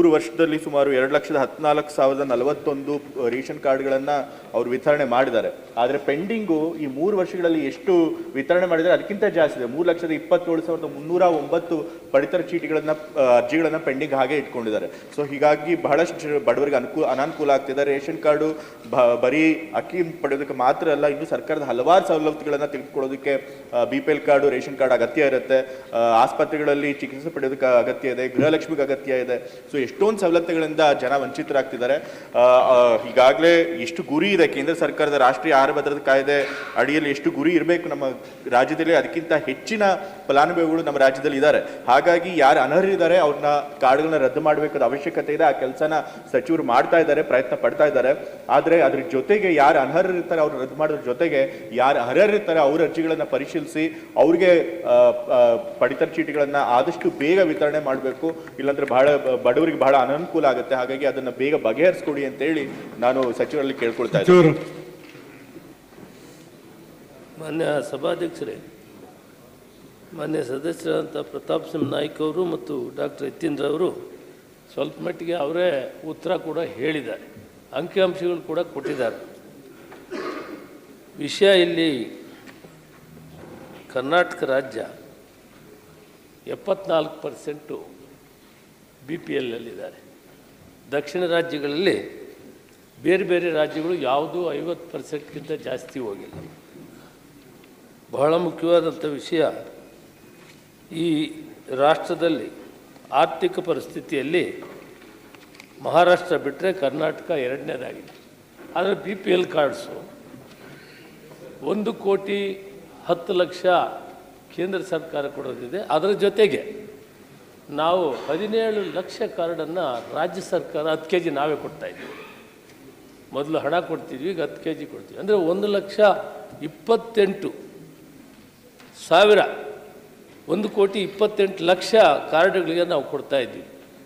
ಮೂರು ವರ್ಷದಲ್ಲಿ ಸುಮಾರು ಎರಡು ಲಕ್ಷದ ಹದಿನಾಲ್ಕು ಸಾವಿರದ ನಲವತ್ತೊಂದು ರೇಷನ್ ಕಾರ್ಡ್ಗಳನ್ನು ಅವರು ವಿತರಣೆ ಮಾಡಿದ್ದಾರೆ. ಆದರೆ ಪೆಂಡಿಂಗು ಈ ಮೂರು ವರ್ಷಗಳಲ್ಲಿ ಎಷ್ಟು ವಿತರಣೆ ಮಾಡಿದ್ದಾರೆ, ಅದಕ್ಕಿಂತ ಜಾಸ್ತಿ ಇದೆ. ಮೂರು ಲಕ್ಷದ ಇಪ್ಪತ್ತೇಳು ಸಾವಿರದ ಮುನ್ನೂರ ಒಂಬತ್ತು ಪಡಿತರ ಚೀಟಿಗಳನ್ನು ಅರ್ಜಿಗಳನ್ನು ಪೆಂಡಿಂಗ್ ಹಾಗೆ ಇಟ್ಕೊಂಡಿದ್ದಾರೆ. ಸೊ ಹೀಗಾಗಿ ಬಹಳಷ್ಟು ಬಡವರಿಗೆ ಅನುಕೂಲ ಅನಾನುಕೂಲ ಆಗ್ತಿದೆ. ರೇಷನ್ ಕಾರ್ಡು ಬರೀ ಅಕ್ಕಿ ಪಡೆಯೋದಕ್ಕೆ ಮಾತ್ರ ಅಲ್ಲ, ಇನ್ನು ಸರ್ಕಾರದ ಹಲವಾರು ಸವಲತ್ತುಗಳನ್ನು ತೆಗೆದುಕೊಳ್ಳೋದಕ್ಕೆ B P L card, ration card ಅಗತ್ಯ ಇರುತ್ತೆ. ಆಸ್ಪತ್ರೆಗಳಲ್ಲಿ ಚಿಕಿತ್ಸೆ ಪಡೆಯೋದಕ್ಕೆ ಅಗತ್ಯ ಇದೆ, ಗೃಹಲಕ್ಷ್ಮಿಗೆ ಅಗತ್ಯ ಇದೆ. ಸೊ ಎಷ್ಟೊಂದು ಸವಲತ್ತುಗಳಿಂದ ಜನ ವಂಚಿತರಾಗ್ತಿದ್ದಾರೆ. ಈಗಾಗಲೇ ಎಷ್ಟು ಗುರಿ ಇದೆ ಕೇಂದ್ರ ಸರ್ಕಾರದ ರಾಷ್ಟ್ರೀಯ ಆಹಾರ ಭದ್ರತಾ ಕಾಯ್ದೆ ಅಡಿಯಲ್ಲಿ ಎಷ್ಟು ಗುರಿ ಇರಬೇಕು ನಮ್ಮ ರಾಜ್ಯದಲ್ಲಿ, ಅದಕ್ಕಿಂತ ಹೆಚ್ಚಿನ ಫಲಾನುಭವಿಗಳು ನಮ್ಮ ರಾಜ್ಯದಲ್ಲಿ ಇದ್ದಾರೆ. ಹಾಗಾಗಿ ಯಾರು ಅನರ್ಹರಿದ್ದಾರೆ ಅವ್ರನ್ನ ಕಾರ್ಡ್ಗಳನ್ನ ರದ್ದು ಮಾಡಬೇಕಾದ ಅವಶ್ಯಕತೆ ಇದೆ. ಆ ಕೆಲಸನ ಸಚಿವರು ಮಾಡ್ತಾ ಇದ್ದಾರೆ, ಪ್ರಯತ್ನ ಪಡ್ತಾ ಇದ್ದಾರೆ. ಆದರೆ ಅದ್ರ ಜೊತೆಗೆ ಯಾರು ಅನರ್ಹರಿರ್ತಾರೆ ಅವ್ರು ರದ್ದು ಮಾಡೋದ್ರ ಜೊತೆಗೆ ಯಾರು ಅರ್ಹರಿರ್ತಾರೆ ಅವ್ರ ಅರ್ಜಿಗಳನ್ನ ಪರಿಶೀಲಿಸಿ ಅವ್ರಿಗೆ ಪಡಿತರ ಚೀಟಿಗಳನ್ನ ಆದಷ್ಟು ಬೇಗ ವಿತರಣೆ ಮಾಡಬೇಕು. ಇಲ್ಲಾಂದ್ರೆ ಬಹಳ ಬಡವರಿಗೆ ಬಹಳ ಅನನುಕೂಲ ಆಗುತ್ತೆ. ಹಾಗಾಗಿ ಅದನ್ನ ಬೇಗ ಬಗೆಹರಿಸ್ಕೊಡಿ ಅಂತ ಹೇಳಿ ನಾನು ಸಚಿವರಲ್ಲಿ ಕೇಳ್ಕೊಳ್ತಾ ಇದ್ದೀನಿ. ಮಾನ್ಯ ಸಭಾಧ್ಯಕ್ಷರೇ ಮಾನ್ಯ ಸದಸ್ಯರಾದಂಥ ಪ್ರತಾಪ್ ಸಿಂಹ ನಾಯ್ಕ ಅವರು ಮತ್ತು ಡಾಕ್ಟರ್ ಯತೀಂದ್ರ ಅವರು ಸ್ವಲ್ಪ ಮಟ್ಟಿಗೆ ಅವರೇ ಉತ್ತರ ಕೂಡ ಹೇಳಿದ್ದಾರೆ. ಅಂಕಿಅಂಶಗಳು ಕೂಡ ಕೊಟ್ಟಿದ್ದಾರೆ. ವಿಷಯ ಇಲ್ಲಿ ಕರ್ನಾಟಕ ರಾಜ್ಯ ಎಪ್ಪತ್ನಾಲ್ಕು ಪರ್ಸೆಂಟು ಬಿ ಪಿ ಎಲ್ನಲ್ಲಿದ್ದಾರೆ ದಕ್ಷಿಣ ರಾಜ್ಯಗಳಲ್ಲಿ ಬೇರೆ ಬೇರೆ ರಾಜ್ಯಗಳು ಯಾವುದೂ ಐವತ್ತು ಪರ್ಸೆಂಟ್ಗಿಂತ ಜಾಸ್ತಿ ಹೋಗಿಲ್ಲ. ಬಹಳ ಮುಖ್ಯವಾದಂಥ ವಿಷಯ ಈ ರಾಷ್ಟ್ರದಲ್ಲಿ ಆರ್ಥಿಕ ಪರಿಸ್ಥಿತಿಯಲ್ಲಿ ಮಹಾರಾಷ್ಟ್ರ ಬಿಟ್ಟರೆ ಕರ್ನಾಟಕ ಎರಡನೇದಾಗಿದೆ. ಆದರೆ ಬಿ ಪಿ ಎಲ್ ಕಾರ್ಡ್ಸು ಒಂದು ಕೋಟಿ ಹತ್ತು ಲಕ್ಷ ಕೇಂದ್ರ ಸರ್ಕಾರ ಕೊಡೋದಿದೆ. ಅದರ ಜೊತೆಗೆ ನಾವು ಹದಿನೇಳು ಲಕ್ಷ ಕಾರ್ಡನ್ನು ರಾಜ್ಯ ಸರ್ಕಾರ ಹತ್ತು ಕೆ ಜಿ ನಾವೇ ಕೊಡ್ತಾಯಿದ್ದೀವಿ ಮೊದಲು ಹಣ ಕೊಡ್ತಿದ್ವಿ, ಈಗ ಹತ್ತು ಕೆ ಜಿ ಕೊಡ್ತೀವಿ. ಅಂದರೆ ಒಂದು ಲಕ್ಷ ಇಪ್ಪತ್ತೆಂಟು ಸಾವಿರ, ಒಂದು ಕೋಟಿ ಇಪ್ಪತ್ತೆಂಟು ಲಕ್ಷ ಕಾರ್ಡ್ಗಳಿಗೆ ನಾವು ಕೊಡ್ತಾ ಇದ್ವಿ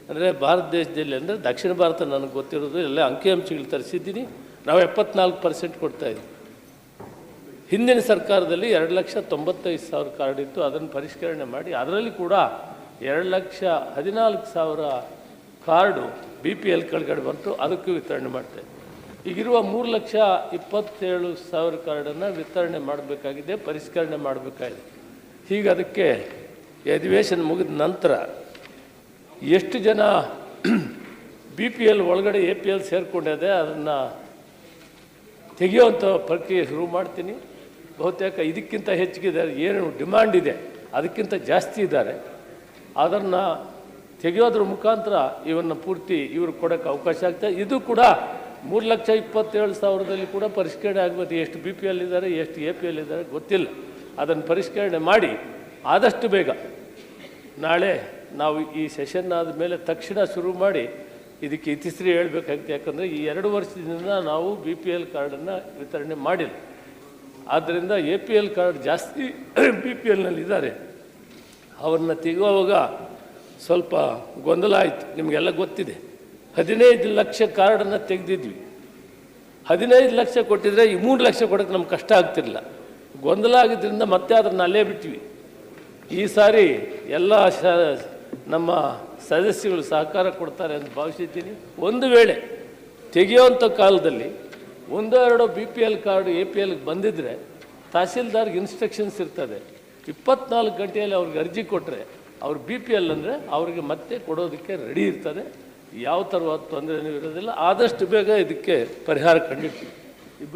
ಅಂದರೆ ಭಾರತ ದೇಶದಲ್ಲಿ ಅಂದರೆ ದಕ್ಷಿಣ ಭಾರತ ನನಗೆ ಗೊತ್ತಿರೋದು, ಎಲ್ಲ ಅಂಕಿಅಂಶಗಳು ತರಿಸಿದ್ದೀನಿ, ನಾವು ಎಪ್ಪತ್ನಾಲ್ಕು ಪರ್ಸೆಂಟ್ ಕೊಡ್ತಾ ಇದ್ವಿ ಹಿಂದಿನ ಸರ್ಕಾರದಲ್ಲಿ ಎರಡು ಲಕ್ಷ ತೊಂಬತ್ತೈದು ಸಾವಿರ ಕಾರ್ಡ್ ಇತ್ತು, ಅದನ್ನು ಪರಿಷ್ಕರಣೆ ಮಾಡಿ, ಅದರಲ್ಲಿ ಕೂಡ ಎರಡು ಲಕ್ಷ ಹದಿನಾಲ್ಕು ಸಾವಿರ ಕಾರ್ಡು ಬಿ ಪಿ ಎಲ್ ಕೆಳಗಡೆ ಬಂತು, ಅದಕ್ಕೂ ವಿತರಣೆ ಮಾಡ್ತೇವೆ ಈಗಿರುವ ಮೂರು ಲಕ್ಷ ಇಪ್ಪತ್ತೇಳು ಸಾವಿರ ಕಾರ್ಡನ್ನು ವಿತರಣೆ ಮಾಡಬೇಕಾಗಿದೆ, ಪರಿಷ್ಕರಣೆ ಮಾಡಬೇಕಾಗಿದೆ. ಹೀಗೆ ಅದಕ್ಕೆ ಅಧಿವೇಶನ ಮುಗಿದ ನಂತರ ಎಷ್ಟು ಜನ ಬಿ ಪಿ ಎಲ್ ಒಳಗಡೆ ಎ ಪಿ ಎಲ್ ಸೇರಿಕೊಂಡಿದೆ ಅದನ್ನು ತೆಗೆಯುವಂಥ ಪ್ರಕ್ರಿಯೆ ಶುರು ಮಾಡ್ತೀನಿ. ಬಹುತೇಕ ಇದಕ್ಕಿಂತ ಹೆಚ್ಚಿಗೆ ಏನು ಡಿಮ್ಯಾಂಡ್ ಇದೆ, ಅದಕ್ಕಿಂತ ಜಾಸ್ತಿ ಇದ್ದಾರೆ. ಅದನ್ನು ತೆಗೆಯೋದ್ರ ಮುಖಾಂತರ ಇವನ್ನು ಪೂರ್ತಿ ಇವರು ಕೊಡೋಕ್ಕೆ ಅವಕಾಶ ಆಗ್ತದೆ ಇದು. ಕೂಡ ಮೂರು ಲಕ್ಷ ಇಪ್ಪತ್ತೇಳು ಸಾವಿರದಲ್ಲಿ ಕೂಡ ಪರಿಷ್ಕರಣೆ ಆಗ್ಬೋದು. ಎಷ್ಟು ಬಿ ಪಿ ಎಲ್ ಇದ್ದಾರೆ, ಎಷ್ಟು ಎ ಪಿ ಎಲ್ ಇದ್ದಾರೆ ಗೊತ್ತಿಲ್ಲ. ಅದನ್ನು ಪರಿಷ್ಕರಣೆ ಮಾಡಿ ಆದಷ್ಟು ಬೇಗ ನಾಳೆ ನಾವು ಈ ಸೆಷನ್ ಆದ ಮೇಲೆ ತಕ್ಷಣ ಶುರು ಮಾಡಿ ಇದಕ್ಕೆ ಇತಿಶ್ರೀ ಹೇಳಬೇಕಾಗುತ್ತೆ ಯಾಕಂದರೆ ಈ ಎರಡು ವರ್ಷದಿಂದ ನಾವು ಬಿ ಪಿ ಎಲ್ ಕಾರ್ಡನ್ನು ವಿತರಣೆ ಮಾಡಿಲ್ಲ. ಆದ್ದರಿಂದ ಎ ಪಿ ಎಲ್ ಕಾರ್ಡ್ ಜಾಸ್ತಿ ಬಿ ಪಿ ಎಲ್ನಲ್ಲಿದ್ದಾರೆ ಅವ್ರನ್ನ ತೆಗೆಯುವಾಗ ಸ್ವಲ್ಪ ಗೊಂದಲ ಆಯಿತು. ನಿಮಗೆಲ್ಲ ಗೊತ್ತಿದೆ. ಹದಿನೈದು ಲಕ್ಷ ಕಾರ್ಡನ್ನು ತೆಗೆದಿದ್ವಿ. ಹದಿನೈದು ಲಕ್ಷ ಕೊಟ್ಟಿದ್ರೆ ಈ ಮೂರು ಲಕ್ಷ ಕೊಡೋಕ್ಕೆ ನಮ್ಗೆ ಕಷ್ಟ ಆಗ್ತಿರಲಿಲ್ಲ. ಗೊಂದಲ ಆಗಿದ್ದರಿಂದ ಮತ್ತೆ ಅದನ್ನು ಅಲ್ಲೇ ಬಿಟ್ವಿ. ಈ ಸಾರಿ ಎಲ್ಲ ನಮ್ಮ ಸದಸ್ಯಗಳು ಸಹಕಾರ ಕೊಡ್ತಾರೆ ಅಂತ ಭಾವಿಸಿದ್ದೀನಿ. ಒಂದು ವೇಳೆ ತೆಗೆಯೋವಂಥ ಕಾಲದಲ್ಲಿ ಒಂದೆರಡು B P L card A P ಎಲ್ಗೆ ಬಂದಿದ್ದರೆ ತಹಸೀಲ್ದಾರ್ಗೆ ಇನ್ಸ್ಟ್ರಕ್ಷನ್ಸ್ ಇರ್ತದೆ. ಇಪ್ಪತ್ನಾಲ್ಕು ಗಂಟೆಯಲ್ಲಿ ಅವ್ರಿಗೆ ಅರ್ಜಿ ಕೊಟ್ಟರೆ ಅವ್ರು ಬಿ ಪಿ ಎಲ್ ಅಂದರೆ ಅವ್ರಿಗೆ ಮತ್ತೆ ಕೊಡೋದಕ್ಕೆ ರೆಡಿ ಇರ್ತದೆ. ಯಾವ ಥರವಾದ ತೊಂದರೆನೂ ಇರೋದಿಲ್ಲ. ಆದಷ್ಟು ಬೇಗ ಇದಕ್ಕೆ ಪರಿಹಾರ ಕಂಡಿಡ್ತೀವಿ.